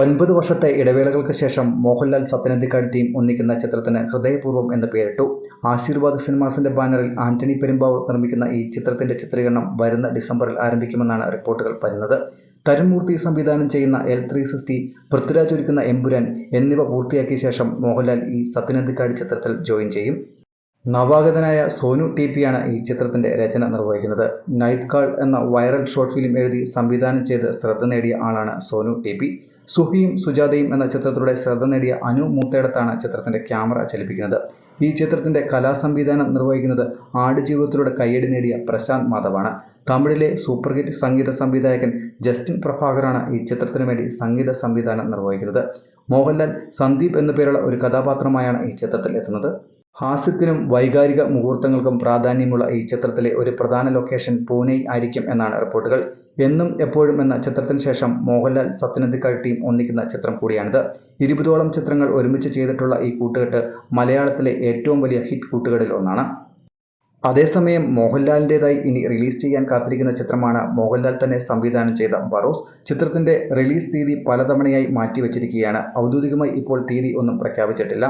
ഒൻപത് വർഷത്തെ ഇടവേളകൾക്ക് ശേഷം മോഹൻലാൽ സത്യനന്ദിക്കാട് ടീം ഒന്നിക്കുന്ന ചിത്രത്തിന് ഹൃദയപൂർവം എന്ന് പേരിട്ടു. ആശീർവാദ് സിനിമാസിന്റെ ബാനറിൽ ആന്റണി പെരുമ്പാവൂർ നിർമ്മിക്കുന്ന ഈ ചിത്രത്തിന്റെ ചിത്രീകരണം വരുന്ന ഡിസംബറിൽ ആരംഭിക്കുമെന്നാണ് റിപ്പോർട്ടുകൾ വരുന്നത് തരുൺമൂർത്തി സംവിധാനം ചെയ്യുന്ന എൽ ത്രീ സിക്സ്റ്റി പൃഥ്വിരാജ് ഒരുക്കുന്ന എമ്പുരാൻ എന്നിവ പൂർത്തിയാക്കിയ ശേഷം മോഹൻലാൽ ഈ സത്യനന്ദിക്കാട് ചിത്രത്തിൽ ജോയിൻ ചെയ്യും. നവാഗതനായ സോനു ടി പിയാണ് ഈ ചിത്രത്തിന്റെ രചന നിർവഹിക്കുന്നത്. നൈറ്റ് കാൾ എന്ന വൈറൽ ഷോർട്ട് ഫിലിം എഴുതി സംവിധാനം ചെയ്ത് ശ്രദ്ധ നേടിയ ആളാണ് സോനു ടി പി. സുഹിയും സുജാതയും എന്ന ചിത്രത്തിലൂടെ ശ്രദ്ധ നേടിയ അനു മൂത്തേടത്താണ് ചിത്രത്തിന്റെ ക്യാമറ ചലിപ്പിക്കുന്നത്. ഈ ചിത്രത്തിന്റെ കലാസംവിധാനം നിർവഹിക്കുന്നത് ആടുജീവിതത്തിലൂടെ കയ്യടി നേടിയ പ്രശാന്ത് മാധവാണ്. തമിഴിലെ സൂപ്പർ ഹിറ്റ് സംഗീത സംവിധായകൻ ജസ്റ്റിൻ പ്രഭാകറാണ് ഈ ചിത്രത്തിനു വേണ്ടി സംഗീത സംവിധാനം നിർവഹിക്കുന്നത്. മോഹൻലാൽ സന്ദീപ് എന്നു പേരുള്ള ഒരു കഥാപാത്രമായാണ് ഈ ചിത്രത്തിൽ എത്തുന്നത്. ഹാസ്യത്തിനും വൈകാരിക മുഹൂർത്തങ്ങൾക്കും പ്രാധാന്യമുള്ള ഈ ചിത്രത്തിലെ ഒരു പ്രധാന ലൊക്കേഷൻ പൂനെ ആയിരിക്കും എന്നാണ് റിപ്പോർട്ടുകൾ. എന്നും എപ്പോഴും എന്ന ചിത്രത്തിന് ശേഷം മോഹൻലാൽ സത്യനന്ദിക്കാട് ടീം ഒന്നിക്കുന്ന ചിത്രം കൂടിയാണിത്. ഇരുപതോളം ചിത്രങ്ങൾ ഒരുമിച്ച് ചെയ്തിട്ടുള്ള ഈ കൂട്ടുകെട്ട് മലയാളത്തിലെ ഏറ്റവും വലിയ ഹിറ്റ് കൂട്ടുകെട്ടിൽ ഒന്നാണ്. അതേസമയം മോഹൻലാലിന്റെതായി ഇനി റിലീസ് ചെയ്യാൻ കാത്തിരിക്കുന്ന ചിത്രമാണ് മോഹൻലാൽ തന്നെ സംവിധാനം ചെയ്ത ബറോസ് ചിത്രത്തിന്റെ റിലീസ് തീയതി പലതവണയായി മാറ്റിവെച്ചിരിക്കുകയാണ്. ഔദ്യോഗികമായി ഇപ്പോൾ തീയതി ഒന്നും പ്രഖ്യാപിച്ചിട്ടില്ല.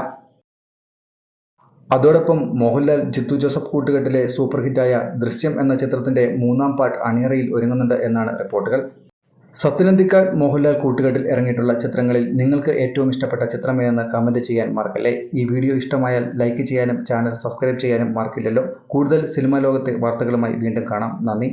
അതോടൊപ്പം മോഹൻലാൽ ജിത്തു ജോസഫ് കൂട്ടുകെട്ടിലെ സൂപ്പർ ഹിറ്റായ ദൃശ്യം എന്ന ചിത്രത്തിന്റെ മൂന്നാം പാർട്ട് അണിയറയിൽ ഒരുങ്ങുന്നുണ്ട് എന്നാണ് റിപ്പോർട്ടുകൾ. സത്യനന്ദിക്കാട് മോഹൻലാൽ കൂട്ടുകെട്ടിൽ ഇറങ്ങിയിട്ടുള്ള ചിത്രങ്ങളിൽ നിങ്ങൾക്ക് ഏറ്റവും ഇഷ്ടപ്പെട്ട ചിത്രമേതെന്ന് കമന്റ് ചെയ്യാൻ മറക്കല്ലേ? ഈ വീഡിയോ ഇഷ്ടമായാൽ ലൈക്ക് ചെയ്യാനും ചാനൽ സബ്സ്ക്രൈബ് ചെയ്യാനും മറക്കില്ലല്ലോ. കൂടുതൽ സിനിമാ ലോകത്തെ വാർത്തകളുമായി വീണ്ടും കാണാം. നന്ദി.